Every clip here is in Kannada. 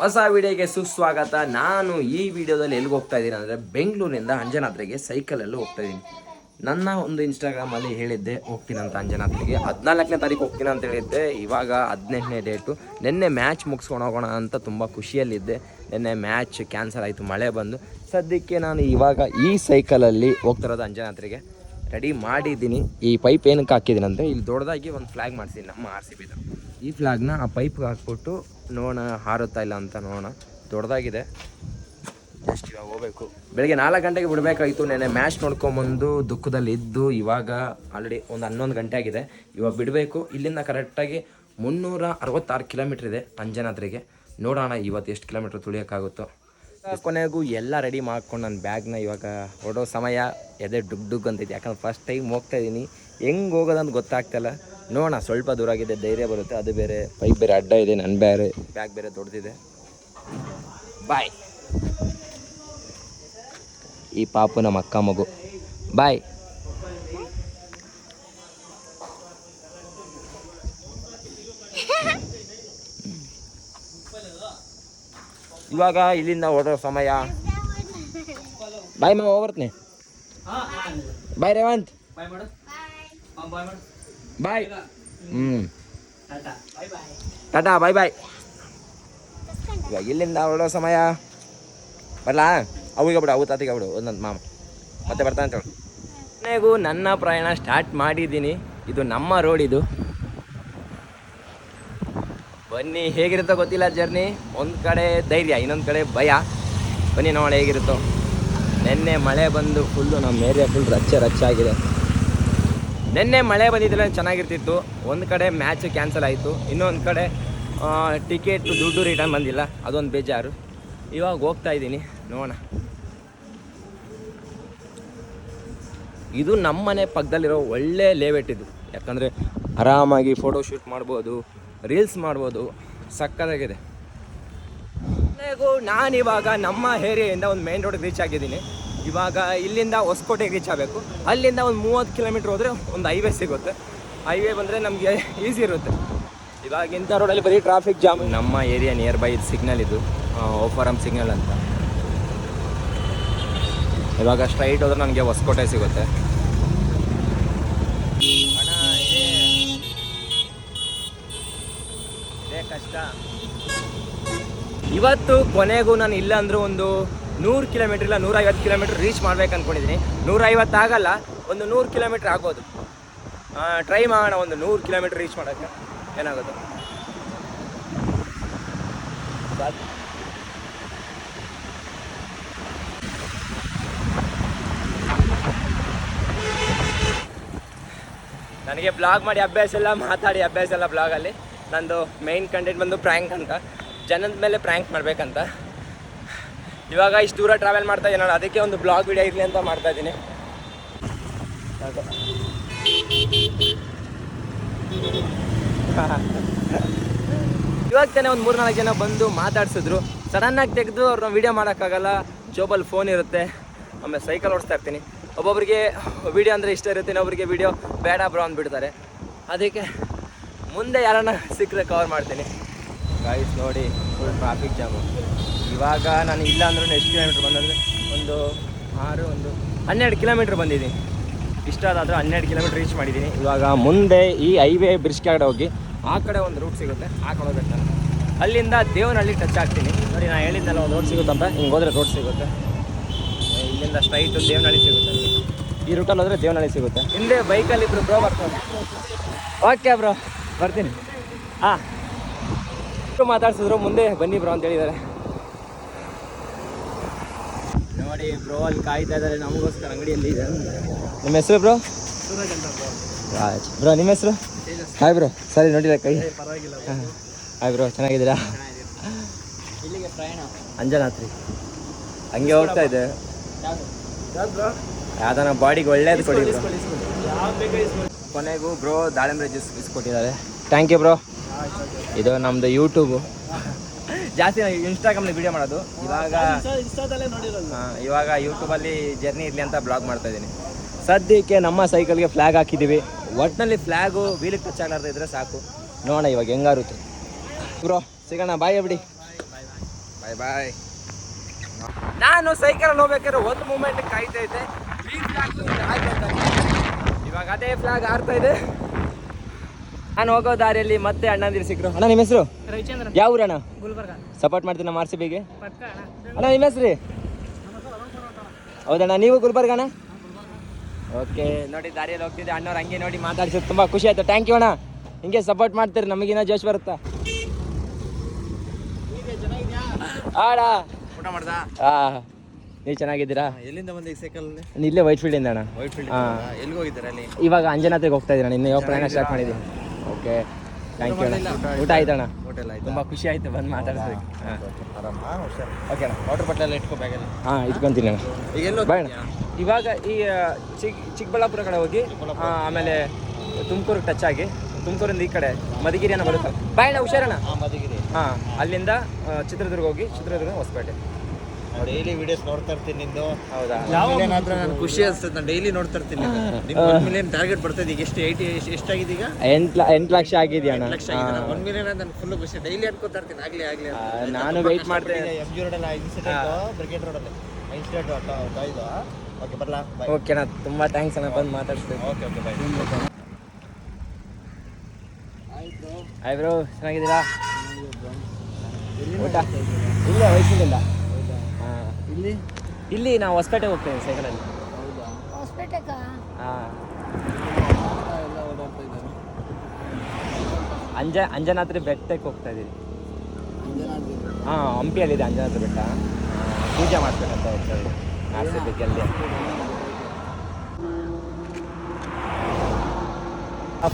ಹೊಸ ವಿಡಿಯೋಗೆ ಸುಸ್ವಾಗತ. ನಾನು ಈ ವಿಡಿಯೋದಲ್ಲಿ ಎಲ್ಲಿಗೆ ಹೋಗ್ತಾ ಇದ್ದೀನಿ ಅಂದರೆ ಬೆಂಗಳೂರಿನಿಂದ ಅಂಜನಾದ್ರಿಗೆ ಸೈಕಲಲ್ಲೂ ಹೋಗ್ತಾ ಇದ್ದೀನಿ. ನನ್ನ ಒಂದು ಇನ್ಸ್ಟಾಗ್ರಾಮಲ್ಲಿ ಹೇಳಿದ್ದೆ, ಹೋಗ್ತೀನಿ ಅಂತ ಅಂಜನಾದ್ರಿಗೆ ಹದಿನಾಲ್ಕನೇ ತಾರೀಕು ಹೋಗ್ತೀನಿ ಅಂತ ಹೇಳಿದ್ದೆ. ಇವಾಗ ಹದಿನೆಂಟನೇ ಡೇಟು ನಿನ್ನೆ ಮ್ಯಾಚ್ ಮುಗಿಸ್ಕೊಂಡು ಹೋಗೋಣ ಅಂತ ತುಂಬ ಖುಷಿಯಲ್ಲಿದ್ದೆ. ನಿನ್ನೆ ಮ್ಯಾಚ್ ಕ್ಯಾನ್ಸಲ್ ಆಯಿತು, ಮಳೆ ಬಂದು. ಸದ್ಯಕ್ಕೆ ನಾನು ಇವಾಗ ಈ ಸೈಕಲಲ್ಲಿ ಹೋಗ್ತಿರೋದು ಅಂಜನಾದ್ರಿಗೆ ರೆಡಿ ಮಾಡಿದ್ದೀನಿ. ಈ ಪೈಪ್ ಏನಕ್ಕೆ ಹಾಕಿದ್ದೀನಿ ಅಂದರೆ ಇಲ್ಲಿ ದೊಡ್ಡದಾಗಿ ಒಂದು ಫ್ಲ್ಯಾಗ್ ಮಾಡಿಸಿದ್ದೀನಿ ನಮ್ಮ ಆರ್ ಸಿ ಬಿದು ಈ ಫ್ಲ್ಯಾಗ್ನ ಆ ಪೈಪ್ಗೆ ಹಾಕ್ಬಿಟ್ಟು ನೋಡೋಣ, ಹಾರುತ್ತಾ ಇಲ್ಲ ಅಂತ ನೋಡೋಣ. ದೊಡ್ಡದಾಗಿದೆ. ಜಸ್ಟ್ ಇವಾಗ ಹೋಗ್ಬೇಕು. ಬೆಳಗ್ಗೆ ನಾಲ್ಕು ಗಂಟೆಗೆ ಬಿಡಬೇಕಾಗಿತ್ತು ನೆನೆ ಮ್ಯಾಚ್ ನೋಡ್ಕೊಂಬಂದು ದುಃಖದಲ್ಲಿ ಇದ್ದು ಇವಾಗ ಆಲ್ರೆಡಿ ಒಂದು ಹನ್ನೊಂದು ಗಂಟೆ ಆಗಿದೆ. ಇವಾಗ ಬಿಡಬೇಕು. ಇಲ್ಲಿಂದ ಕರೆಕ್ಟಾಗಿ ಮುನ್ನೂರ ಅರವತ್ತಾರು ಕಿಲೋಮೀಟ್ರ್ ಇದೆ ಅಂಜನಾದ್ರಿಗೆ. ನೋಡೋಣ ಇವತ್ತು ಎಷ್ಟು ಕಿಲೋಮೀಟ್ರ್ ತುಳಿಯೋಕ್ಕಾಗುತ್ತೋ. ಕೊನೆಗೂ ಎಲ್ಲ ರೆಡಿ ಮಾಡ್ಕೊಂಡು ನನ್ನ ಬ್ಯಾಗ್ನ ಇವಾಗ ಹೊಡೋ ಸಮಯ. ಎದೆ ಡುಗ್ ಡುಗ್ ಅಂತೈತಿ ಯಾಕಂದ್ರೆ ಫಸ್ಟ್ ಟೈಮ್ ಹೋಗ್ತಾ ಇದ್ದೀನಿ. ಹೆಂಗೆ ಹೋಗೋದಂತ ಗೊತ್ತಾಗ್ತಿಲ್ಲ ನೋಡೋಣ, ಸ್ವಲ್ಪ ದೂರ ಆಗಿದೆ, ಧೈರ್ಯ ಬರುತ್ತೆ. ಅದು ಬೇರೆ ಪೈಪ್ ಬೇರೆ ಅಡ್ಡ ಇದೆ ನನ್ನ ಬೇರೆ. ಬ್ಯಾಗ್ ಬೇರೆ ದೊಡ್ಡದಿದೆ ಬಾಯ್ ಈ ಪಾಪು ನಮ್ಮ ಅಕ್ಕ ಮಗು. ಬಾಯ್ ಇವಾಗ ಇಲ್ಲಿಂದ ಹೊರಡೋ ಸಮಯ. ಬಾಯ್ ಮಾ ಹೋಗ್ಬರ್ತೀನಿ. ಬಾಯ್ ರೇವಂತ್. ಬಾಯ್ ಹ್ಞೂ ಟಾಟಾ. ಬಾಯ್ ಬಾಯ್. ಇವಾಗ ಇಲ್ಲಿಂದ ಹೊರಡೋ ಸಮಯ. ಬರಲಾ? ಅವಿಗೆ ಬಿಡು ಅವು ತಾತಿಗೆ ಬಿಡು ಒಂದೊಂದು ಮಾಮ. ಮತ್ತೆ ಬರ್ತಾನೆ ಅಂತ ಕೊನೆಗೂ ನನ್ನ ಪ್ರಯಾಣ ಸ್ಟಾರ್ಟ್ ಮಾಡಿದ್ದೀನಿ. ಇದು ನಮ್ಮ ರೋಡ್ ಇದು. ಬನ್ನಿ, ಹೇಗಿರುತ್ತೋ ಗೊತ್ತಿಲ್ಲ ಜರ್ನಿ. ಒಂದು ಕಡೆ ಧೈರ್ಯ, ಇನ್ನೊಂದು ಕಡೆ ಭಯ. ಬನ್ನಿ ನೋಡಿ ಹೇಗಿರುತ್ತೋ. ನಿನ್ನೆ ಮಳೆ ಬಂದು ಫುಲ್ಲು ನಮ್ಮ ಏರಿಯಾ ಫುಲ್ ರಚ್ಚೆ ರಚ್ಚಾಗಿದೆ ನಿನ್ನೆ ಮಳೆ ಬಂದಿದ್ರೆ ಚೆನ್ನಾಗಿರ್ತಿತ್ತು. ಒಂದು ಕಡೆ ಮ್ಯಾಚ್ ಕ್ಯಾನ್ಸಲ್ ಆಯಿತು. ಇನ್ನೊಂದು ಕಡೆ ಟಿಕೆಟ್ ದುಡ್ಡು ರಿಟರ್ನ್ ಬಂದಿಲ್ಲ. ಅದೊಂದು ಬೇಜಾರು. ಇವಾಗ ಹೋಗ್ತಾ ಇದ್ದೀನಿ. ನೋಡೋಣ. ಇದು ನಮ್ಮನೆ ಪಕ್ಕದಲ್ಲಿರೋ ಒಳ್ಳೆ ಲೇವೆಟ್ ಇದು. ಯಾಕಂದರೆ ಆರಾಮಾಗಿ ಫೋಟೋ ಶೂಟ್ ಮಾಡ್ಬೋದು. ರೀಲ್ಸ್ ಮಾಡ್ಬೋದು. ಸಕ್ಕತ್ತಾಗಿದೆ. ನಾನು ನಾನಿವಾಗ ನಮ್ಮ ಏರಿಯಿಂದ ಒಂದು ಮೇನ್ ರೋಡ್ಗೆ ರೀಚ್ ಆಗಿದ್ದೀನಿ. ಇವಾಗ ಇಲ್ಲಿಂದ ಹೊಸಕೋಟೆಗೆ ರೀಚ್ ಆಗಬೇಕು. ಅಲ್ಲಿಂದ ಒಂದು ಮೂವತ್ತು ಕಿಲೋಮೀಟ್ರ್ ಹೋದರೆ ಒಂದು ಹೈವೇ ಸಿಗುತ್ತೆ. ಹೈವೇ ಬಂದರೆ ನಮಗೆ ಈಸಿ ಇರುತ್ತೆ. ಇವಾಗ ಇಂಥ ರೋಡಲ್ಲಿ ಬರೀ ಟ್ರಾಫಿಕ್ ಜಾಮ್ ನಮ್ಮ ಏರಿಯಾ ನಿಯರ್ ಬೈ ಇದು ಸಿಗ್ನಲ್ ಇದು ಓಫಾರಮ್ ಸಿಗ್ನಲ್ ಅಂತ. ಇವಾಗ ಸ್ಟ್ರೈಟ್ ಹೋದ್ರೆ ನನಗೆ ಹೊಸಕೋಟೆ ಸಿಗುತ್ತೆ ಅಣ್ಣ, ಇದೇ- ಇದೇ ಕಷ್ಟ ಇವತ್ತು ಕೊನೆಗೂ ನಾನು ಇಲ್ಲ ಅಂದರೂ ಒಂದು ನೂರು ಕಿಲೋಮೀಟ್ರ್ ಇಲ್ಲ, ನೂರೈವತ್ತು ಕಿಲೋಮೀಟ್ರ್ ರೀಚ್ ಮಾಡ್ಬೇಕು ಅಂದ್ಕೊಂಡಿದ್ದೀನಿ ನೂರೈವತ್ತು ಆಗಲ್ಲ, ಒಂದು ನೂರು ಕಿಲೋಮೀಟ್ರ್ ಆಗೋದು ಟ್ರೈ ಮಾಡೋಣ ಒಂದು ನೂರು ಕಿಲೋಮೀಟ್ರ್ ರೀಚ್ ಮಾಡೋಕ್ಕೆ. ಏನಾಗೋದು. ನನಗೆ ಬ್ಲಾಗ್ ಮಾಡಿ ಅಭ್ಯಾಸ ಎಲ್ಲ ಮಾತಾಡಿ ಅಭ್ಯಾಸ ಎಲ್ಲ ಬ್ಲಾಗಲ್ಲಿ ನಂದು ಮೈನ್ ಕಂಟೆಂಟ್ ಬಂದು ಪ್ರ್ಯಾಂಕ್ ಅಂತ. ಜನದ ಮೇಲೆ ಪ್ರ್ಯಾಂಕ್ ಮಾಡಬೇಕಂತ. ಇವಾಗ ಇಷ್ಟು ದೂರ ಟ್ರಾವೆಲ್ ಮಾಡ್ತಾ ಇದ್ದೀನಿ ಅದಕ್ಕೆ ಒಂದು ಬ್ಲಾಗ್ ವಿಡಿಯೋ ಇರಲಿ ಅಂತ ಮಾಡ್ತಾ ಇದ್ದೀನಿ. ಇವಾಗ ತಾನೇ ಒಂದು ಮೂರು ನಾಲ್ಕು ಜನ ಬಂದು ಮಾತಾಡ್ಸಿದ್ರು. ಸಡನ್ನಾಗಿ ತೆಗೆದು ಅವ್ರನ್ನ ವೀಡಿಯೋ ಮಾಡೋಕ್ಕಾಗಲ್ಲ. ಜೋಬಲ್ಲಿ ಫೋನ್ ಇರುತ್ತೆ. ಆಮೇಲೆ ಸೈಕಲ್ ಓಡಿಸ್ತಾ ಇರ್ತೀನಿ. ಒಬ್ಬೊಬ್ಬರಿಗೆ ವೀಡಿಯೋ ಅಂದರೆ ಇಷ್ಟ ಇರುತ್ತೆ ಇನ್ನೊಬ್ಬರಿಗೆ ವೀಡಿಯೋ ಬೇಡ ಬ್ರೋ ಅಂದ್ಬಿಡ್ತಾರೆ. ಅದಕ್ಕೆ ಮುಂದೆ ಯಾರನ್ನ ಸಿಕ್ಕರೆ ಕವರ್ ಮಾಡ್ತೀನಿ. ಗಾಯ್ಸ್ ನೋಡಿ ಫುಲ್ ಟ್ರಾಫಿಕ್ ಜಾಮು ಇವಾಗ ನಾನು ಇಲ್ಲ ಅಂದ್ರೂ ಎಷ್ಟು ಕಿಲೋಮೀಟ್ರ್ ಬಂದಂದರೆ ಒಂದು ಆರು, ಒಂದು ಹನ್ನೆರಡು ಕಿಲೋಮೀಟ್ರ್ ಬಂದಿದ್ದೀನಿ. ಇಷ್ಟ ಆದರೂ ಹನ್ನೆರಡು ಕಿಲೋಮೀಟ್ರ್ ರೀಚ್ ಮಾಡಿದ್ದೀನಿ. ಇವಾಗ ಮುಂದೆ ಈ ಹೈವೇ ಬ್ರಿಡ್ಜ್ ಕೆಳಗಡೆ ಹೋಗಿ ಆ ಕಡೆ ಒಂದು ರೂಟ್ ಸಿಗುತ್ತೆ. ಆ ಕಡೆ ಹೋಗ್ಬೇಕು ನಾನು. ಅಲ್ಲಿಂದ ದೇವನಹಳ್ಳಿ ಟಚ್ ಆಗ್ತೀನಿ. ನೋಡಿ ನಾನು ಹೇಳಿದ್ದೆಲ್ಲ ಒಂದು ರೋಡ್ ಸಿಗುತ್ತಂತ ಹಿಂಗೆ ಹೋದ್ರೆ ರೋಡ್ ಸಿಗುತ್ತೆ. ಇಲ್ಲಿಂದ ಸ್ಟ್ರೈಟು ದೇವನಹಳ್ಳಿ ಸಿಗುತ್ತೆ. ಈ ರೂಟಲ್ಲಿ ಹೋದರೆ ದೇವನಹಳ್ಳಿ ಸಿಗುತ್ತೆ. ಹಿಂದೆ ಬೈಕಲ್ಲಿ ಇಬ್ಬರು ಬ್ರೋ ಬರ್ತಾರೆ. ಓಕೆ ಬ್ರೋ ಬರ್ತೀನಿ. ಹಾಂ ಮಾತಾಡ್ಸಿದ್ರು ಮುಂದೆ ಬನ್ನಿ ಬ್ರೋ ಅಂತ ಹೇಳಿದ್ದಾರೆ. ನೋಡಿ ಬ್ರೋ ಅಲ್ಲಿ ಕಾಯ್ತಾ ಇದ್ದಾರೆ ನಮಗೋಸ್ಕರ ಅಂಗಡಿಯಲ್ಲಿ. ನಿಮ್ಮ ಹೆಸರು ಬ್ರೋ? ರಾಜ್ ಬ್ರೋ. ನಿಮ್ಮ ಹೆಸರು? ಹಾಯ್ ಬ್ರೋ ಸರಿ ನೋಡಿಲ್ಲ ಕೈ. ಪರವಾಗಿಲ್ಲ ಹಾಯ್ ಬ್ರೋ ಚೆನ್ನಾಗಿದ್ದೀರಾ? ಇಲ್ಲಿಗೆ ಪ್ರಯಾಣ. ಅಂಜನಾತ್ರಿ. ಹಂಗೆ ಹೋಗ್ತಾ ಇದೆ. ಯಾವ್ದಾನ ಬಾಡಿಗೆ ಒಳ್ಳೇದು ಕೊಡಿ. ಕೊನೆಗೂ ಬ್ರೋ ದಾಳಿಂಬೆ ಜ್ಯೂಸ್ ಇಸ್ಕೊಟ್ಟಿದ್ದಾರೆ ಥ್ಯಾಂಕ್ ಯು ಬ್ರೋ ಇದು ನಮ್ದು ಯೂಟ್ಯೂಬು ಜಾಸ್ತಿ ಇನ್ಸ್ಟಾಗ್ರಾಮ್ಲಿ ವಿಡಿಯೋ ಮಾಡೋದು. ಇವಾಗ ಇವಾಗ ಯೂಟ್ಯೂಬಲ್ಲಿ ಜರ್ನಿ ಇರಲಿ ಅಂತ ಬ್ಲಾಗ್ ಮಾಡ್ತಾ ಇದ್ದೀನಿ. ಸದ್ಯಕ್ಕೆ ನಮ್ಮ ಸೈಕಲ್ಗೆ ಫ್ಲ್ಯಾಗ್ ಹಾಕಿದ್ದೀವಿ. ಒಟ್ಟಿನಲ್ಲಿ ಫ್ಲ್ಯಾಗು ವೀಲಿಗೆ ಟಚ್ ಆಗ್ಲಾರ್ದ ಇದ್ರೆ ಸಾಕು. ನೋಡೋಣ ಇವಾಗ ಹೆಂಗಾರುತ್ತೆ ಬ್ರೋ ಸಿಗೋಣ ಬಾಯ್ ಬಿಡಿ ಬಾಯ್ ಬಾಯ್ ನಾನು ಸೈಕಲ್ ಹೋಗ್ಬೇಕಾದ್ರೆ ಒಂದು ಮೂಮೆಂಟ್ ಕಾಯ್ತಾ ಇದ್ದೆ. ಇವಾಗ ಅದೇ ಫ್ಲಾಗ್ ಆರ್ತಾ ಇದೆ. ನಾನು ಹೋಗೋ ದಾರಿಯಲ್ಲಿ ಮತ್ತೆ ಅಣ್ಣಂದಿರು ಸಿಕ್ಕರು ಅಣ್ಣ ನಿಮ್ಮ ಹೆಸರು? ರವಿಚಂದ್ರ ಯಾವ ಊರಣ್ಣ? ಗುಲ್ಬರ್ಗ. ಸಪೋರ್ಟ್ ಮಾಡ್ತೀನಿ ನಮ್ಮ ಆರ್ ಸಿ ಬಿಗೆ ಅಣ್ಣ. ಅಣ್ಣ ನಿಮ್ಮ ಹೆಸರು? ರೀ ಹೌದಣ್ಣ ನೀವು ಗುಲ್ಬರ್ಗಣ್ಣ ಓಕೆ ನೋಡಿ ದಾರಿಯಲ್ಲಿ ಹೋಗ್ತಿದ್ದೆ. ಅಣ್ಣವ್ರು ಹಂಗೆ ನೋಡಿ ಮಾತಾಡ್ಸಿದ್ದು ತುಂಬ ಖುಷಿ ಆಯ್ತು. ಥ್ಯಾಂಕ್ ಯು ಅಣ್ಣ. ಹಿಂಗೆ ಸಪೋರ್ಟ್ ಮಾಡ್ತೀರಿ ನಮಗಿನ್ನ ಜೋಶ್ ಬರುತ್ತಾ? ಆಡ? ಊಟ ಮಾಡ್ದ? ಹಾ ನೀವು ಚೆನ್ನಾಗಿದ್ದೀರಾ? ಎಲ್ಲಿಂದ ಬಂದ ಸೈಕಲ್ ಇಲ್ಲೇ ವೈಟ್ ಫೀಲ್ಡಿಂದ ಅಣ್ಣ. ವೈಟ್ ಫೀಲ್ಡ್ ಹಾ. ಎಲ್ಲಿಗೆ ಹೋಗಿದ್ದಾರೆ ಅಲ್ಲಿ? ಇವಾಗ ಅಂಜನಾತ್ರಿಗೆ ಹೋಗ್ತಾ ಇದ್ದೀರಾ ಇನ್ನು ಯಾವ ಪ್ರಯಾಣ ಸ್ಟಾರ್ಟ್ ಮಾಡಿದ್ದೀನಿ ಓಕೆ ಥ್ಯಾಂಕ್ ಯು ಅಣ್ಣ ಊಟ ಆಯ್ತಣ್ಣ ಹೋಟೆಲ್ ಆಯ್ತು ತುಂಬ ಖುಷಿ ಆಯ್ತು ಬಂದು ಮಾತಾಡ್ಸೋದಕ್ಕೆ ಹಾಂ ಆರಾಮ ಹುಷಾರು ಓಕೆ ಅಣ್ಣ ವಾಟರ್ ಬಾಟಲ್ ಎಲ್ಲ ಇಟ್ಕೋ ಬ್ಯಾಗಲ್ಲಿ ಹಾಂ ಇಟ್ಕೊಂತೀನಿ ಅಣ್ಣ ಈಗ ಎಲ್ಲೋ ಬಾಯ್ ಅಣ್ಣ ಇವಾಗ ಈ ಚಿಕ್ ಚಿಕ್ಕಬಳ್ಳಾಪುರ ಕಡೆ ಹೋಗಿ. ಆ, ಆಮೇಲೆ ತುಮಕೂರು ಟಚ್ ಆಗಿ. ತುಮಕೂರಿಂದ ಈ ಕಡೆ ಮಧುಗಿರಿ ಅನ್ನೋ ಬರುತ್ತೆ ಬಾಯಣ್ಣ ಅಣ್ಣ. ಹುಷಾರಣ್ಣ ಹಾಂ ಮಧುಗಿರಿ. ಹಾಂ ಅಲ್ಲಿಂದ ಚಿತ್ರದುರ್ಗ ಹೋಗಿ ಚಿತ್ರದುರ್ಗ ಹೊಸಪೇಟೆ ಡೈಲಿ ವಿಡಿಯೋಸ್ ನೋಡ್ತಾ ಇರ್ತೀನಿ ನಿಂದು. ಹೌದಾ? ಏನಾದ್ರೂ ನಾನು ಖುಷಿ ಅನ್ಸುತ್ತೆ ನಾನು ಡೈಲಿ ನೋಡ್ತಾ ಇರ್ತೀನಿ. ನಿಮ್ಗೆ ಒನ್ ಮಿಲಿಯನ್ ಟಾರ್ಗೆಟ್ ಬರ್ತಾ ಈಗ ಎಷ್ಟು ಏಯ್ಟಿ ಎಷ್ಟಾಗಿದೆ ಈಗ? ಎಂಟು ಎಂಟು ಲಕ್ಷ ಆಗಿದೆ ಅಣ್ಣ? ಲಕ್ಷ ಆಗಿದೆ ಒನ್ ಮಿಲಿಯನ್ ನಾನು ಫುಲ್ ಖುಷಿ. ಡೈಲಿ ಅನ್ಕೋತಾ ಇರ್ತೀನಿ ಆಗ್ಲಿ ಆಗಲಿ ಅಂತ. ಆಯ್ತಾ? ನಾನು ವೆಯ್ಟ್ ಮಾಡ್ತೀನಿ. ಮಾಡ್ದೆ. ಕಷ್ಟಪಟ್ಟಿದ್ದೆ. ಎಂ ಜಿ ರೋಡಲ್ಲ ಇನ್ಸಿಡೆಂಟ್ ಬ್ರಿಗೇಡ್ ರೋಡಲ್ಲಿ ಇನ್ಸಿಡೆಂಟ್ ಇದು ಓಕೆ ಬರಲಾ ಓಕೆ ಅಣ್ಣ ತುಂಬ ಥ್ಯಾಂಕ್ಸ್ ಅಣ್ಣ ಬಂದು ಮಾತಾಡ್ತೀನಿ okay okay bye hi bro ಚೆನ್ನಾಗಿದ್ದೀರಾ? ಊಟ? ಇಲ್ಲ ವಯಸ್ಸಿಲ್ಲ. ಇಲ್ಲಿ? ಇಲ್ಲಿ ನಾವು ಹೊಸಪೇಟೆ ಹೋಗ್ತೇವೆ ಸೈಕಲಲ್ಲಿ. ಅಲ್ಲಿ ಹಾಂ. ಅಂಜ ಅಂಜನಾದ್ರಿ ಬೆಟ್ಟಕ್ಕೆ ಹೋಗ್ತಾ ಇದ್ದೀವಿ ಹಾಂ ಹಂಪಿಯಲ್ಲಿದೆ ಅಂಜನಾದ್ರಿ ಬೆಟ್ಟ. ಪೂಜೆ ಮಾಡ್ಬೇಕಂತ ಹೋಗ್ತಾ ಇದ್ದೀವಿ ಬಿಗೆ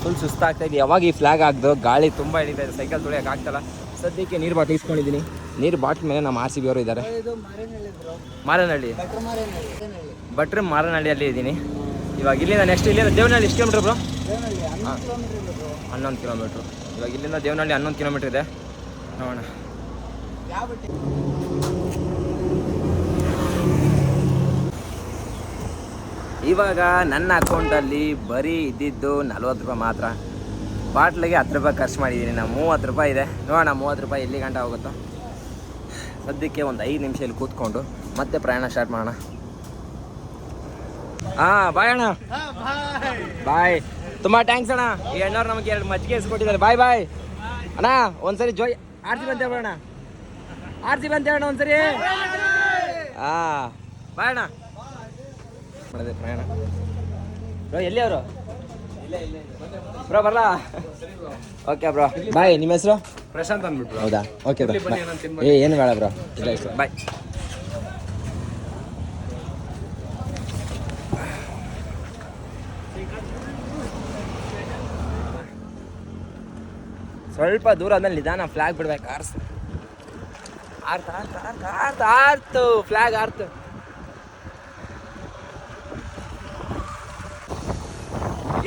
ಫುಲ್ ಸುಸ್ತಾಗ್ತಾ ಇದೆ. ಯಾವಾಗ ಈ ಫ್ಲಾಗ್ ಆಗ್ದು ಗಾಳಿ ತುಂಬ ಹಿಡಿತಾ ಇದೆ. ಸೈಕಲ್ ತೊಳೆಯೋಕೆ ಆಗ್ತಲ್ಲ. ಸದ್ಯಕ್ಕೆ ನೀರು ಬಾಟ್ಲ್ ಇಸ್ಕೊಂಡಿದ್ದೀನಿ. ನೀರು ಬಾಟ್ಲ್ ಮೇಲೆ ನಮ್ಮ ಆರ್ ಸಿ ಬಿ ಅವರು ಇದ್ದಾರೆ. ಇದು ಮಾರೇನಹಳ್ಳಿ ಭಟ್ರ ಮಾರೇನಹಳ್ಳಿ. ಮಾರೇನಹಳ್ಳಿ. ಭಟ್ರೆ ಮಾರನಹಳ್ಳಿಯಲ್ಲಿ ಇದ್ದೀನಿ ಇವಾಗ ಇಲ್ಲಿಂದ ನೆಕ್ಸ್ಟ್ ಇಲ್ಲಿಂದ ದೇವನಹಳ್ಳಿ ಎಷ್ಟು ಕಿಲೋಮೀಟರ್ ಬ್ರೋ? ಹನ್ನೊಂದು ಕಿಲೋಮೀಟ್ರು ಇವಾಗ ಇಲ್ಲಿಂದ ದೇವನಹಳ್ಳಿ ಹನ್ನೊಂದು ಕಿಲೋಮೀಟ್ರ್ ಇದೆ. ನೋಡೋಣ. ಇವಾಗ ನನ್ನ ಅಕೌಂಟಲ್ಲಿ ಬರೀ ಇದ್ದಿದ್ದು ನಲ್ವತ್ತು ರೂಪಾಯಿ ಮಾತ್ರ. ಬಾಟ್ಲಿಗೆ ಹತ್ತು ರೂಪಾಯಿ ಖರ್ಚು ಮಾಡಿದ್ದೀನಿ ನಾನು ಮೂವತ್ತು ರೂಪಾಯಿ ಇದೆ. ನೋಡೋಣ ಮೂವತ್ತು ರೂಪಾಯಿ ಎಲ್ಲಿ ಗಂಟ ಹೋಗುತ್ತೋ. ಸದ್ಯಕ್ಕೆ ಒಂದು ಐದು ನಿಮಿಷ ಇಲ್ಲಿ ಕೂತ್ಕೊಂಡು ಮತ್ತೆ ಪ್ರಯಾಣ ಸ್ಟಾರ್ಟ್ ಮಾಡೋಣ. ಹಾ ಬಾಯ್ ಅಣ್ಣ. ಬಾಯ್ ತುಂಬಾ ಟ್ಯಾಂಕ್ಸ್ ಅಣ್ಣ. ಈ ಅಣ್ಣವ್ರು ನಮಗೆ ಎರಡು ಮಜ್ಜಿಗೆ ಇಸ್ಕೊಟ್ಟಿದ್ದಾರೆ ಬಾಯ್ ಬಾಯ್ ಅಣ್ಣ, ಒಂದ್ಸರಿ ಜೋಯ್, ಆರ್ತಿ ಬಂತ ಹೇಳೋಣ ಆರ್ತಿ ಬಂತ ಹೇಳೋಣ ಒಂದ್ಸರಿ. ಹಾಂ ಬಾಯ್ ಅಣ್ಣ. ಮಾಡಿದೆ ಪ್ರಯಾಣ. ಎಲ್ಲಿ ಅವರು? ಬ್ರೋ ಬರಲಾ? ಓಕೆ ಬ್ರೋ ಬಾಯ್ ನಿಮ್ಮ ಹೆಸರು? ಪ್ರಶಾಂತ್ ಅಂದ್ಬಿಟ್ಟು ಹೌದಾ? ಓಕೆ ಬ್ರೋ ಏ ಏನು ಬೇಡ ಬ್ರೋ ಇಲ್ಲ ಇಷ್ಟ ಬಾಯ್ ಸ್ವಲ್ಪ ದೂರ ಆದ್ಮೇಲೆ ನಿಧಾನ ಫ್ಲಾಗ್ ಬಿಡ್ಬೇಕು. ಆರ್ಸ್. ಆರ್ತ ಆರ್ತ ಆರ್ತ ಆರ್ತ ಆರ್ತು. ಫ್ಲಾಗ್ ಆರ್ತು.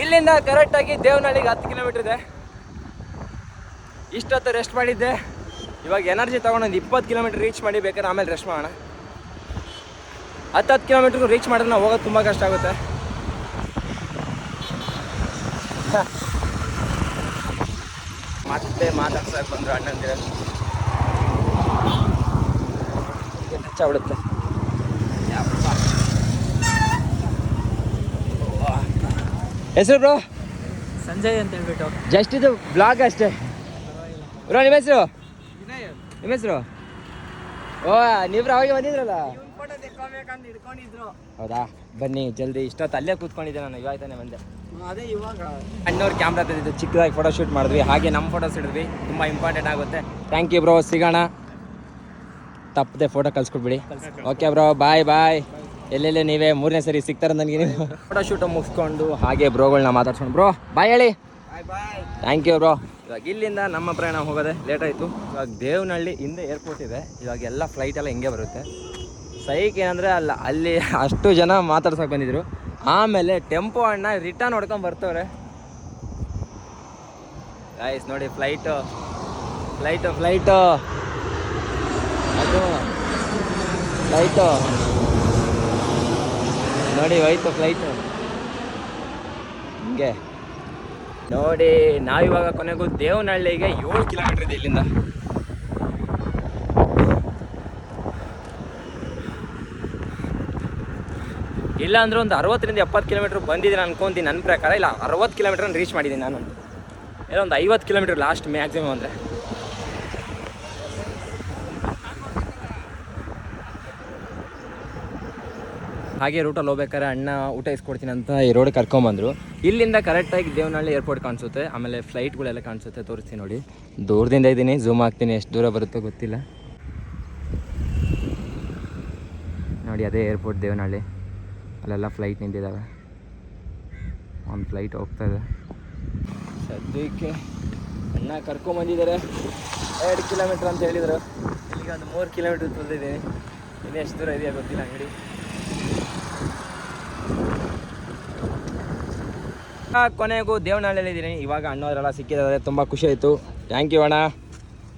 ಇಲ್ಲಿಂದ ಕರೆಕ್ಟಾಗಿ ದೇವನಹಳ್ಳಿಗೆ ಹತ್ತು ಕಿಲೋಮೀಟರ್ ಇದೆ. ಇಷ್ಟೊತ್ತು ರೆಸ್ಟ್ ಮಾಡಿದ್ದೆ. ಇವಾಗ ಎನರ್ಜಿ ತೊಗೊಂಡು ಇಪ್ಪತ್ತು ಕಿಲೋಮೀಟರ್ ರೀಚ್ ಮಾಡಿ ಬೇಕಾದ್ರೆ ಆಮೇಲೆ ರೆಸ್ಟ್ ಮಾಡೋಣ. ಹತ್ತು ಹತ್ತು ಕಿಲೋಮೀಟ್ರ್ಗೂ ರೀಚ್ ಮಾಡಿದ್ರೆ ನಾವು ಹೋಗೋದು ತುಂಬ ಕಷ್ಟ ಆಗುತ್ತೆ. ಮತ್ತೆ ಮಾತಾಡ್ಸಕ್ಕೆ ಬಂದರು ಅಣ್ಣಂದಿರ. ಟಚ್ ಹೆಸರು ಬ್ರೋ? ಸಂಜಯ್ ಅಂತ ಹೇಳ್ಬಿಟ್ಟು. ಜಸ್ಟ್ ಇದು ಬ್ಲಾಗ್ ಅಷ್ಟೇ. ಬ್ರೋ ನಿಮ್ಮ ಹೆಸರು? ನಿಮ್ಮ ಹೆಸರು? ಓ ನೀವು ಅವಾಗ ಬಂದಿದ್ರಲ್ಲ? ಹೌದಾ? ಬನ್ನಿ ಜಲ್ದಿ. ಇಷ್ಟೊತ್ತು ಅಲ್ಲೇ ಕೂತ್ಕೊಂಡಿದ್ದೆ ನಾನು ಇವಾಗ ತಾನೇ ಬಂದೆ. ಅದೇ ಇವಾಗ. ಅಣ್ಣವ್ರ ಕ್ಯಾಮ್ರಾ ತಂದಿದ್ದು ಚಿಕ್ಕದಾಗಿ ಫೋಟೋ ಶೂಟ್ ಮಾಡಿದ್ವಿ. ಹಾಗೆ ನಮ್ಮ ಫೋಟೋಸ್ ಹಿಡಿದ್ವಿ. ತುಂಬ ಇಂಪಾರ್ಟೆಂಟ್ ಆಗುತ್ತೆ. Thank you bro. ಸಿಗೋಣ. ತಪ್ಪದೆ ಫೋಟೋ ಕಳ್ಸ್ಕೊಡ್ಬಿಡಿ. Okay bro. ಬಾಯ್ ಬಾಯ್ ಎಲ್ಲೆಲ್ಲೇ ನೀವೇ? ಮೂರನೇ ಸರಿ ಸಿಗ್ತಾರೆ ನನಗೆ ನೀವು. ಫೋಟೋ ಶೂಟ್ ಮುಗಿಸ್ಕೊಂಡು ಹಾಗೆ ಬ್ರೋಗಳನ್ನ ಮಾತಾಡ್ಸ್ಕೊಂಡು ಬ್ರೋ ಬಾಯ್ ಹೇಳಿ. Bye bye thank you bro ಇವಾಗ ಇಲ್ಲಿಂದ ನಮ್ಮ ಪ್ರಯಾಣ ಹೋಗೋದೆ ಲೇಟ್ ಆಯಿತು. ಇವಾಗ ದೇವನಹಳ್ಳಿ ಹಿಂದೆ ಏರ್ಪೋರ್ಟ್ ಇದೆ. ಇವಾಗ ಎಲ್ಲ ಫ್ಲೈಟ್ ಎಲ್ಲ ಹಿಂಗೆ ಬರುತ್ತೆ. ಸೈಕ್ ಏನಂದರೆ ಅಲ್ಲ ಅಲ್ಲಿ ಅಷ್ಟು ಜನ ಮಾತಾಡ್ಸೋಕೆ ಬಂದಿದ್ರು. ಆಮೇಲೆ ಟೆಂಪೋ ಅಣ್ಣ ರಿಟರ್ನ್ ಹೊಡ್ಕೊಂಡು ಬರ್ತವ್ರೆ. ಗಾಯ್ಸ್ ನೋಡಿ ಫ್ಲೈಟು ಫ್ಲೈಟು ಫ್ಲೈಟು ಅದು ಫ್ಲೈಟು ನೋಡಿ ಹೋಯ್ತು ಫ್ಲೈಟ್ ಹಿಂಗೆ. ನೋಡಿ, ನಾವಿವಾಗ ಕೊನೆಗೂ ದೇವನಹಳ್ಳಿಗೆ ಏಳು ಕಿಲೋಮೀಟರ್ ಇದೆ ಇಲ್ಲಿಂದ. ಇಲ್ಲ ಅಂದ್ರೆ ಒಂದು ಅರವತ್ತರಿಂದ ಎಪ್ಪತ್ತು ಕಿಲೋಮೀಟ್ರ್ ಬಂದಿದ್ದೀನಿ ಅನ್ಕೊಂತೀನಿ. ನನ್ನ ಪ್ರಕಾರ ಇಲ್ಲ, ಅರವತ್ತು ಕಿಲೋಮೀಟರ್ ರೀಚ್ ಮಾಡಿದ್ದೀನಿ ನಾನು. ಇಲ್ಲ, ಒಂದು ಐವತ್ತು ಕಿಲೋಮೀಟರ್ ಲಾಸ್ಟ್ ಮ್ಯಾಕ್ಸಿಮಮ್ ಅಂದರೆ. ಹಾಗೆ ರೂಟಲ್ಲಿ ಹೋಗ್ಬೇಕಾದ್ರೆ ಅಣ್ಣ ಊಟ ಇಸ್ಕೊಡ್ತೀನಿ ಅಂತ ಈ ರೋಡ್ ಕರ್ಕೊಂಬಂದರು. ಇಲ್ಲಿಂದ ಕರೆಕ್ಟಾಗಿ ದೇವನಹಳ್ಳಿ ಏರ್ಪೋರ್ಟ್ ಕಾಣಿಸುತ್ತೆ. ಆಮೇಲೆ ಫ್ಲೈಟ್ಗಳೆಲ್ಲ ಕಾಣಿಸುತ್ತೆ. ತೋರಿಸ್ತೀನಿ ನೋಡಿ. ದೂರದಿಂದ ಇದ್ದೀನಿ ಝೂಮ್ ಆಗ್ತೀನಿ ಎಷ್ಟು ದೂರ ಬರುತ್ತೋ ಗೊತ್ತಿಲ್ಲ. ನೋಡಿ, ಅದೇ ಏರ್ಪೋರ್ಟ್ ದೇವನಹಳ್ಳಿ. ಅಲ್ಲೆಲ್ಲ ಫ್ಲೈಟ್ ನಿಂತಿದ್ದಾವೆ ಒಂದು ಫ್ಲೈಟ್ ಹೋಗ್ತಾ ಇದೆ. ಸದ್ಯಕ್ಕೆ ಅಣ್ಣ ಕರ್ಕೊಂಬಂದಿದ್ದಾರೆ. ಎರಡು ಕಿಲೋಮೀಟ್ರ್ ಅಂತ ಹೇಳಿದರು. ಈಗ ಒಂದು ಮೂರು ಕಿಲೋಮೀಟ್ರ್ ತೊಂದಿದ್ದೀನಿ ಇನ್ನು ಎಷ್ಟು ದೂರ ಇದೆಯಾ ಗೊತ್ತಿಲ್ಲ ಅಂಗಡಿ. ಕೊನೆಗೂ ದೇವನಹಳ್ಳಿಯಲ್ಲಿ ಇದ್ದೀನಿ. ಇವಾಗ ಅಣ್ಣವರೆಲ್ಲ ಸಿಕ್ಕಿದ್ದಾರೆ. ತುಂಬ ಖುಷಿ ಆಯಿತು. ಥ್ಯಾಂಕ್ ಯು ಅಣ್ಣ.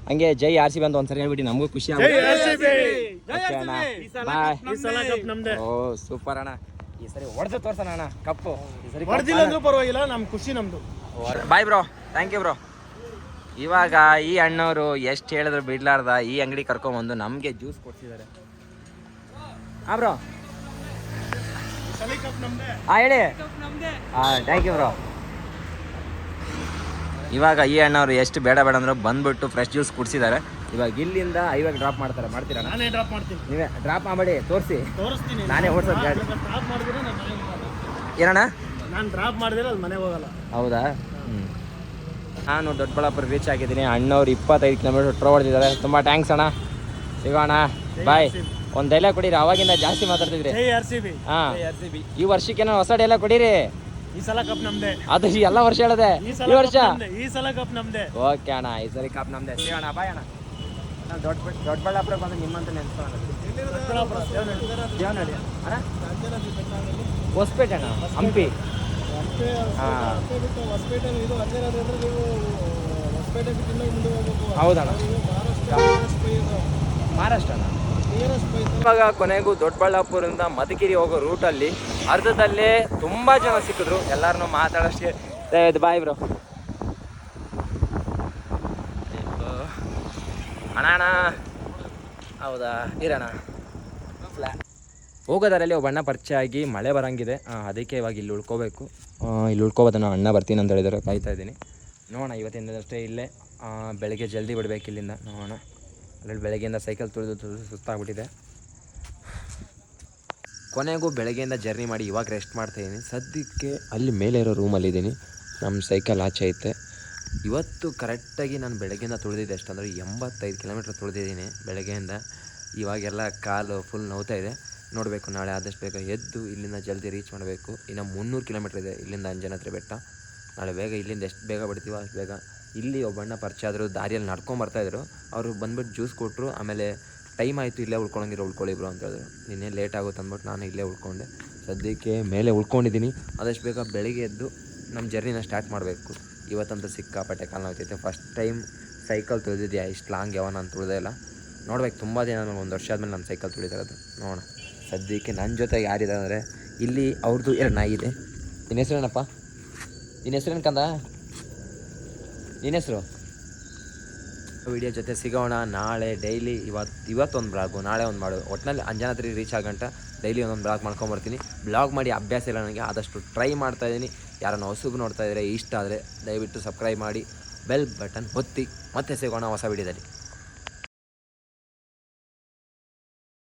ಹಂಗೆ ಜೈ ಆರ್ ಸಿ ಬಂದು ಒಂದ್ಸರಿ ಹೇಳ್ಬಿಟ್ಟು ನಮಗೂ ಖುಷಿ ಬಾಯ್ ಓ ಸೂಪರ್ ಅಣ್ಣ. ಈ ಸರಿ ಹೊಡೆದು ತೋರ್ಸೋಣ ಅಣ್ಣ. ಕಪ್ಪು. ಈ ಸರಿ ಹೊಡೆದಿಲ್ಲ ಅಂದ್ರೂ ಪರವಾಗಿಲ್ಲ ನಮ್ ಖುಷಿ ನಮ್ದು. Bye bro thank you bro ಇವಾಗ ಈ ಅಣ್ಣವರು ಎಷ್ಟು ಹೇಳಿದ್ರು ಬಿಡ್ಲಾರ್ದ ಈ ಅಂಗಡಿ ಕರ್ಕೊಂಬಂದು ನಮಗೆ ಜ್ಯೂಸ್ ಕೊಡ್ತಿದ್ದಾರೆ ಹಾಂ ಬ್ರೋ ಹಾಂ ಹೇಳಿ. ಹಾಂ ಥ್ಯಾಂಕ್ ಯು ಬ್ರೋ ಇವಾಗ ಈ ಅಣ್ಣವ್ರು ಎಷ್ಟು ಬೇಡ ಬೇಡ ಅಂದ್ರೆ ಬಂದ್ಬಿಟ್ಟು ಫ್ರೆಶ್ ಜ್ಯೂಸ್ ಕುಡಿಸಿದ್ದಾರೆ. ಇವಾಗ ಇಲ್ಲಿಂದ ಐವಾಗ ಡ್ರಾಪ್ ಮಾಡ್ತಾರೆ. ಮಾಡ್ತೀರಾ? ನಾನೇ ಡ್ರಾಪ್ ಮಾಡ್ತೀನಿ. ನೀವೇ ಡ್ರಾಪ್ ಮಾಡಿ ತೋರಿಸಿ. ತೋರಿಸ್ತೀನಿ. ನಾನೇ ಓಡ್ಸೋದು ಗಾಡಿ. ಡ್ರಾಪ್ ಮಾಡಿದ್ರೆ ನಾನು ಏನಣ್ಣ? ನಾನು ಡ್ರಾಪ್ ಮಾಡಿದ್ರೆ ಅಲ್ಲಿ ಮನೆಗೆ ಹೋಗಲ್ಲ. ಹೌದಾ? ಹ್ಞೂ ನಾನು ದೊಡ್ಡಬಳ್ಳಾಪುರ ರೀಚ್ ಆಗಿದ್ದೀನಿ. ಅಣ್ಣವ್ರು ಇಪ್ಪತ್ತೈದು ಕಿಲೋಮೀಟರ್ ಟ್ರೋ ಹೊಡೆದಿದ್ದಾರೆ. ತುಂಬ ಥ್ಯಾಂಕ್ಸ್ ಅಣ್ಣ. ಸಿಗೋಣ. ಬಾಯ್ ಒಂದು ಡೈಲಾಗ್ ಕೊಡಿರಿ ಅವಾಗಿಂದ ಜಾಸ್ತಿ ಮಾತಾಡ್ತಿದ್ರಿ. ಜೈ ಆರ್ ಸಿ ಬಿ. ಹಾಂ. ಈ ವರ್ಷಕ್ಕೆ ಹೊಸ ಡೈಲಾಗ್ ಕೊಡಿರಿ. ಈ ಸಲ ಕಪ್ ನಮ್ದೆ. ಅದು ಈ ಎಲ್ಲ ವರ್ಷ ಹೇಳದೆ. ಈ ಈ ಸಲ ವರ್ಷ? ನಮ್ದೆ. ಈ ಸಲ ಕಪ್ ನಮ್ದೆ. ಓಕೆ ಅಣ್ಣ ಈ ಸರಿ ಕಪ್ ನಮ್ದೆ. ಅಣ್ಣ ಬಾಯ್ ಅಣ್ಣ. ನಾನು ದೊಡ್ಡ ದೊಡ್ಡಬಳ್ಳಾಪುರ ಬಂದು ನಿಮ್ಮಂತ ನೆನ್ಸ್ಕೊಳ್ಳೋಣ ದೇವನಹಳ್ಳಿ ಅಣ್ಣ ಹೊಸಪೇಟೆ ಅಣ್ಣ? ಹಂಪಿ. ಹಾಂ. ಹೌದಣ್ಣ. ಮಹಾರಾಷ್ಟ್ರನ? ಇವಾಗ ಕೊನೆಗೂ ದೊಡ್ಡಬಳ್ಳಾಪುರದಿಂದ ಮಧುಗಿರಿ ಹೋಗೋ ರೂಟಲ್ಲಿ ಅರ್ಧದಲ್ಲೇ ತುಂಬ ಜನ ಸಿಕ್ಕಿದ್ರು. ಎಲ್ಲರನ್ನೂ ಮಾತಾಡೋಷ್ಟೇ. ಬಾಯ್ ಬ್ರೋ ಅಣ್ಣ ಹೌದಾ? ಇರೋಣ ಹೋಗೋದಾರಲ್ಲಿ ಒಬ್ಬ ಅಣ್ಣ ಪರಿಚಯ ಆಗಿ ಮಳೆ ಬರೋಂಗಿದೆ. ಅದಕ್ಕೆ ಇವಾಗ ಇಲ್ಲಿ ಉಳ್ಕೋಬೇಕು. ಇಲ್ಲಿ ಉಳ್ಕೋಬೋದು ನಾನು ಅಣ್ಣ ಬರ್ತೀನಿ ಅಂತ ಹೇಳಿದರೆ ಕಾಯ್ತಾ ಇದ್ದೀನಿ. ನೋಡೋಣ ಇವತ್ತಿಂದಷ್ಟೇ ಇಲ್ಲೇ. ಆ, ಬೆಳಗ್ಗೆ ಜಲ್ದಿ ಬಿಡಬೇಕು ಇಲ್ಲಿಂದ. ನೋಡೋಣ. ಅಲ್ಲಿ ಬೆಳಗ್ಗೆಯಿಂದ ಸೈಕಲ್ ತುಳಿದು ತುಳಿದು ಸುಸ್ತಾಗ್ಬಿಟ್ಟಿದೆ. ಕೊನೆಗೂ ಬೆಳಗ್ಗೆಯಿಂದ ಜರ್ನಿ ಮಾಡಿ ಇವಾಗ ರೆಸ್ಟ್ ಮಾಡ್ತಾಯಿದ್ದೀನಿ ಸದ್ಯಕ್ಕೆ ಅಲ್ಲಿ ಮೇಲೆ ಇರೋ ರೂಮಲ್ಲಿದ್ದೀನಿ ನಮ್ಮ ಸೈಕಲ್ ಆಚೆ ಐತೆ. ಇವತ್ತು ಕರೆಕ್ಟಾಗಿ ನಾನು ಬೆಳಗ್ಗೆಯಿಂದ ತುಳಿದಿದ್ದೆ ಎಷ್ಟಂದರೆ ಎಂಬತ್ತೈದು ಕಿಲೋಮೀಟ್ರ್ ತುಳಿದಿದ್ದೀನಿ ಬೆಳಗ್ಗೆಯಿಂದ. ಇವಾಗೆಲ್ಲ ಕಾಲು ಫುಲ್ ನೋವ್ತಾ ಇದೆ. ನೋಡಬೇಕು ನಾಳೆ ಆದಷ್ಟು ಬೇಗ ಎದ್ದು ಇಲ್ಲಿಂದ ಜಲ್ದಿ ರೀಚ್ ಮಾಡಬೇಕು. ಇನ್ನು ಮುನ್ನೂರು ಕಿಲೋಮೀಟ್ರ್ ಇದೆ ಇಲ್ಲಿಂದ ಅಂಜನಾದ್ರಿ ಬೆಟ್ಟ. ನಾಳೆ ಬೇಗ ಇಲ್ಲಿಂದ ಎಷ್ಟು ಬೇಗ ಬಿಡ್ತೀವೋ ಅಷ್ಟು ಬೇಗ. ಇಲ್ಲಿ ಒಬ್ಬಣ್ಣ ಪರಿಚಯ ಆದರು, ದಾರಿಯಲ್ಲಿ ನಡ್ಕೊಂಬರ್ತಾಯಿದ್ರು ಅವರು ಬಂದ್ಬಿಟ್ಟು ಜ್ಯೂಸ್ ಕೊಟ್ಟರು ಆಮೇಲೆ ಟೈಮ್ ಆಯಿತು ಇಲ್ಲೇ ಉಳ್ಕೊಳಂಗಿರೋ ಉಳ್ಕೊಳ್ಳಿ ಬ್ರೋ ಅಂತ ಹೇಳಿದ್ರು. ನಿನ್ನೆ ಲೇಟ್ ಆಗುತ್ತೆ ಅಂದ್ಬಿಟ್ಟು ನಾನು ಇಲ್ಲೇ ಉಳ್ಕೊಂಡೆ. ಸದ್ಯಕ್ಕೆ ಮೇಲೆ ಉಳ್ಕೊಂಡಿದ್ದೀನಿ. ಆದಷ್ಟು ಬೇಗ ಬೆಳಿಗ್ಗೆ ಎದ್ದು ನಮ್ಮ ಜರ್ನಿನ ಸ್ಟಾರ್ಟ್ ಮಾಡಬೇಕು. ಇವತ್ತಂತೂ ಸಿಕ್ಕಾಪಟ್ಟೆ ಕಾಲ ಆಗ್ತೈತೆ ಫಸ್ಟ್ ಟೈಮ್ ಸೈಕಲ್ ತುಳಿದಿದ್ಯಾ? ಇಷ್ಟು ಲಾಂಗ್ ಯಾವ ನಾನು ತುಳಿದೇ ಇಲ್ಲ. ನೋಡ್ಬೇಕು, ತುಂಬ ದಿನ ಒಂದು ವರ್ಷ ಆದಮೇಲೆ ನಾನು ಸೈಕಲ್ ತುಳಿದಿರೋದು ನೋಡೋಣ. ಸದ್ಯಕ್ಕೆ ನನ್ನ ಜೊತೆ ಯಾರಿದೆ ಅಂದರೆ, ಇಲ್ಲಿ ಅವ್ರದ್ದು ಎರಡು ನಾಯಿ ಇದೆ. ನಿನ್ನ ಹೆಸರೇನಪ್ಪ? ನಿನ್ನ ಹೆಸರೇನು ಕಂದ ನಿನ್ನ ಹೆಸರು? ವಿಡಿಯೋ ಜೊತೆ ಸಿಗೋಣ. ನಾಳೆ ಡೈಲಿ ಇವತ್ತು ಇವತ್ತೊಂದು ಬ್ಲಾಗು ನಾಳೆ ಒಂದು ಮಾಡು. ಒಟ್ಟಿನಲ್ಲಿ ಅಂಜನಾದ್ರಿ ರೀಚ್ ಆಗಂಟ ಡೈಲಿ ಒಂದೊಂದು ಬ್ಲಾಗ್ ಮಾಡ್ಕೊಂಬರ್ತೀನಿ ಬ್ಲಾಗ್ ಮಾಡಿ ಅಭ್ಯಾಸ ಇಲ್ಲ ನನಗೆ, ಆದಷ್ಟು ಟ್ರೈ ಮಾಡ್ತಾ ಇದ್ದೀನಿ. ಯಾರನ್ನ ಹೊಸಬು ನೋಡ್ತಾ ಇದ್ದರೆ ಇಷ್ಟ ಆದರೆ ದಯವಿಟ್ಟು ಸಬ್ಸ್ಕ್ರೈಬ್ ಮಾಡಿ ಬೆಲ್ ಬಟನ್ ಒತ್ತಿ. ಮತ್ತೆ ಸಿಗೋಣ ಹೊಸ ವಿಡಿಯೋದಲ್ಲಿ